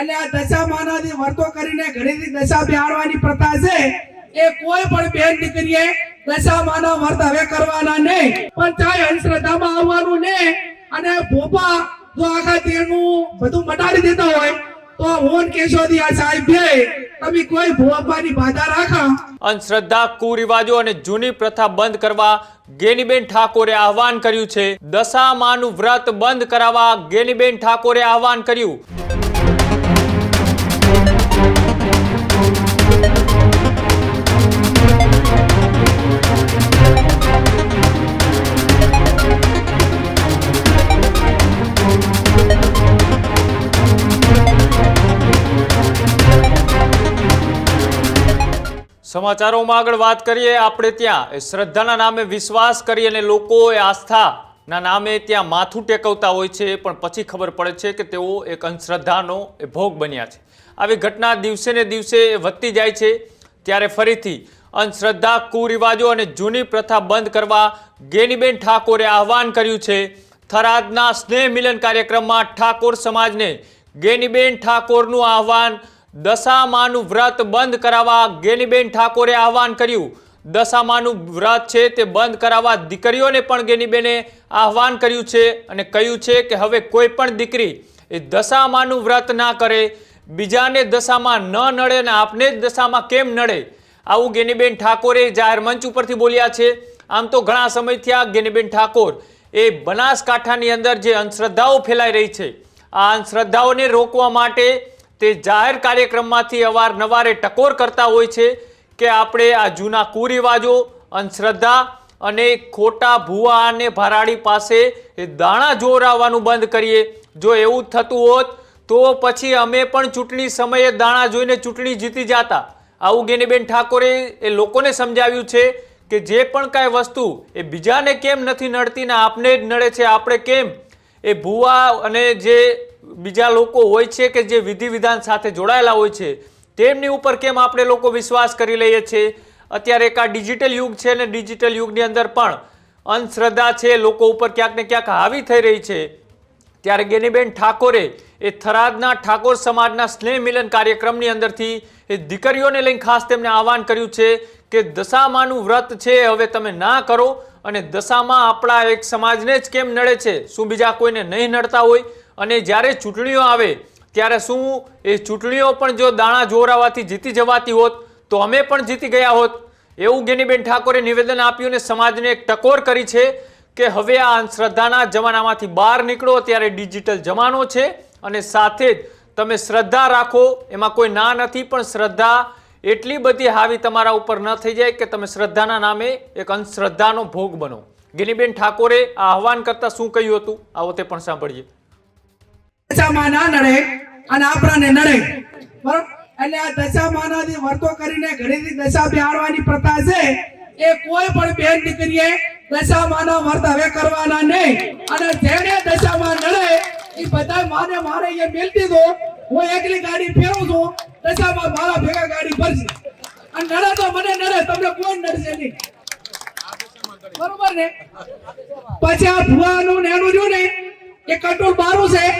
એટલે આ દશા માનાથી વર્તો કરીને ઘરેથી દશા બેહાડવાની પ્રથા છે. એ કોઈ પણ બેન દીકરીએ દશા માના વર્ત હવે કરવાના નહીં. પણ ચાહે અંધશ્રદ્ધામાં આવવાનું નહીં અને ભોપા જો આખા તેનું બધું મટાડી દેતા હોય, તો હોન કેશોદી આ સાહેબ તમે કોઈ ભોપાની બાધા રાખા. અંધશ્રદ્ધા, કુરિવાજો અને જૂની પ્રથા બંધ કરવા ગેનીબેન ઠાકોરે આહવાન કર્યું છે. દશામાનું વ્રત બંધ કરાવવા ગેનીબેન ઠાકોરે આહવાન કર્યું. સમાચારોમાં આગળ વાત કરીએ, આપણે ત્યાં શ્રદ્ધાના નામે વિશ્વાસ કરી અને લોકો એ આસ્થાના નામે ત્યાં માથું ટેકવતા હોય છે પણ પછી ખબર પડે છે કે તેઓ એક અંધશ્રદ્ધાનો એ ભોગ બન્યા છે. આવી ઘટના દિવસે ને દિવસે વધતી જાય છે, ત્યારે ફરીથી અંધશ્રદ્ધા, કુરિવાજો અને જૂની પ્રથા બંધ કરવા ગેનીબેન ઠાકોરે આહવાન કર્યું છે. થરાદના સ્નેહ મિલન કાર્યક્રમમાં ઠાકોર સમાજને ગેનીબેન ઠાકોરનું આહવાન દશામાનું વ્રત બંધ કરાવવા ગેનીબેન ઠાકોરે આહવાન કર્યું. દશામાનું વ્રત છે તે બંધ કરાવવા દીકરીઓને પણ ગેનીબેને આહવાન કર્યું છે અને કહ્યું છે કે હવે કોઈ પણ દીકરી એ દશામાનું વ્રત ના કરે, બીજાને દશામાં ન નડે અને આપને જ દશામાં કેમ નડે? આવું ગેનીબેન ઠાકોરે જાહેર મંચ ઉપરથી બોલ્યા છે. આમ તો ઘણા સમયથી આ ગેનીબેન ઠાકોર એ બનાસકાંઠાની અંદર જે અંધશ્રદ્ધાઓ ફેલાઈ રહી છે. આ અંધશ્રદ્ધાઓને રોકવા માટે તે જાહેર કાર્યક્રમમાંથી અવારનવારે ટકોર કરતા હોય છે કે આપણે આ જૂના કુરિવાજો, અંધશ્રદ્ધા અને ખોટા ભૂવા અને ભરાડી પાસે એ દાણા જોરાવવાનું બંધ કરીએ. જો એવું થતું હોત, તો પછી અમે પણ ચૂંટણી સમયે દાણા જોઈને ચૂંટણી જીતી જતા. આવું ગેનીબેન ઠાકોરે એ લોકોને સમજાવ્યું છે કે જે પણ કાંઈ વસ્તુ એ બીજાને કેમ નથી નડતી ને આપને જ નડે છે, આપણે કેમ? એ ભૂવા અને જે બીજા લોકો હોય છે કે જે વિધિ વિધાન સાથે જોડાયેલા હોય છે, તેમની ઉપર કેમ આપણે લોકો વિશ્વાસ કરી લઈએ છીએ? અત્યારે એક આ ડિજિટલ યુગ છે ને ડિજિટલ યુગની અંદર પણ અંધશ્રદ્ધા છે, લોકો ઉપર ક્યાંક ને ક્યાંક હાવી થઈ રહી છે. ત્યારે ગેનીબેન ઠાકોરે એ થરાદના ઠાકોર સમાજના સ્નેહ મિલન કાર્યક્રમની અંદરથી એ દીકરીઓને લઈને ખાસ તેમને આહવાન કર્યું છે કે દશામાનું વ્રત છે, હવે તમે ના કરો અને દશામાં આપણા એક સમાજને જ કેમ નડે છે? શું બીજા કોઈને નહીં નડતા હોય? અને જ્યારે ચૂંટણીઓ આવે, ત્યારે શું એ ચૂંટણીઓ પણ જો દાણા જોરાવાથી જીતી જવાતી હોત, તો અમે પણ જીતી ગયા હોત. એવું ગેનીબેન ઠાકોરે નિવેદન આપ્યું અને સમાજને એક ટકોર કરી છે કે હવે આ અંધશ્રદ્ધાના જમાનામાંથી બહાર નીકળો ત્યારે ડિજિટલ જમાનો છે અને સાથે જ તમે શ્રદ્ધા રાખો, એમાં કોઈ ના નથી, પણ શ્રદ્ધા એટલી બધી હાવી તમારા ઉપર ન થઈ જાય કે તમે શ્રદ્ધાના નામે એક અંધશ્રદ્ધાનો ભોગ બનો. ગિનીબેન ઠાકોરે આ આહવાન કરતા શું કહ્યું હતું? આવો તે પણ સાંભળીએ. હું એકલી ગાડી ફેરવું છું, દશામાં મારા ભેગા ગાડી ભરશે. અને નડે તો મને નડે, તમને કોઈ નડશે નહીં. પછી આ ભુવાનું ને એનું રહ્યું ને? એ કંટ્રોલ મારું છે.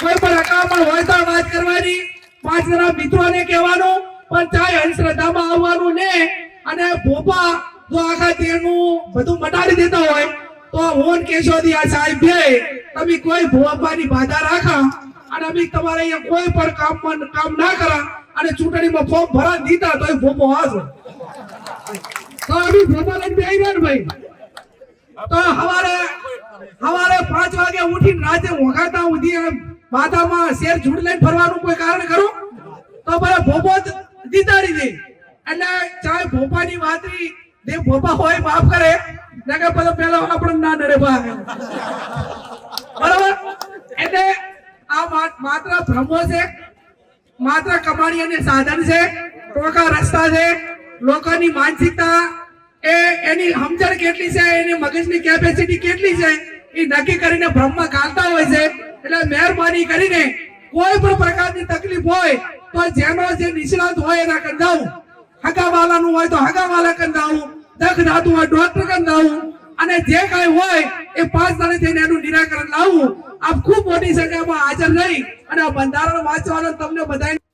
કોઈ પણ અકામણ હોય તો વાત કરવાની, પાંચ જણા મિત્રોને કહેવાનું, પણ ચાહે અંધશ્રદ્ધામાં આવવાનું ને, અને ભોપા જો આખા તેનું બધું મટાડી દેતા હોય, તો હું કેશોદી આ સાહેબ બે તમે કોઈ ભોપાની બાધા રાખા, અને અમે તમારે અહીંયા કોઈ પણ કામ કામ ના કરા, અને ચૂંટણીમાં ફોર્મ ભરા દીધા તો એ ભોપો હાજો તો અમે ભોપા લઈને બેહી રહ્યા ભાઈ, તો હવારે હવારે પાંચ વાગે ઉઠીને રાતે વગાડતા ઉધી માથામાં શેર ઝૂડ લઈને ફરવાનું કોઈ કારણ ખરું? તો ભલે ભોપો જીતાડી દે. એટલે ચાહે ભોપાની વાતરી દે ભોપા હોય માફ કરે. કે પછી પેલા આપણે ના ડરે બરાબર? એટલે આ વાત માત્ર ભ્રમો છે, માત્ર કમાણી અને સાધન છે, ટોકા રસ્તા છે, લોકોની માનસિકતા એ એની સમજણ કેટલી છે, એની મગજની કેપેસિટી કેટલી છે, એ નક્કી કરીને ભ્રમમાં ગાલતા હોય છે. એટલે મહેરબાની કરીને કોઈ પણ પ્રકારની તકલીફ હોય તો જેનો જે નિષ્ણાત હોય એના કંદાવું હગાવાલાનું હોય તો હગાવાલા કંદાવું દખ ધાતુ હોય ડોક્ટર કંદાવું અને જે કાંઈ હોય એ પાંચ તારીખ થઈને એનું નિરાકરણ લાવવું આપ ખૂબ મોટી સંખ્યામાં હાજર રહી અને આ બંધારણ વાંચવાનો તમને બધાને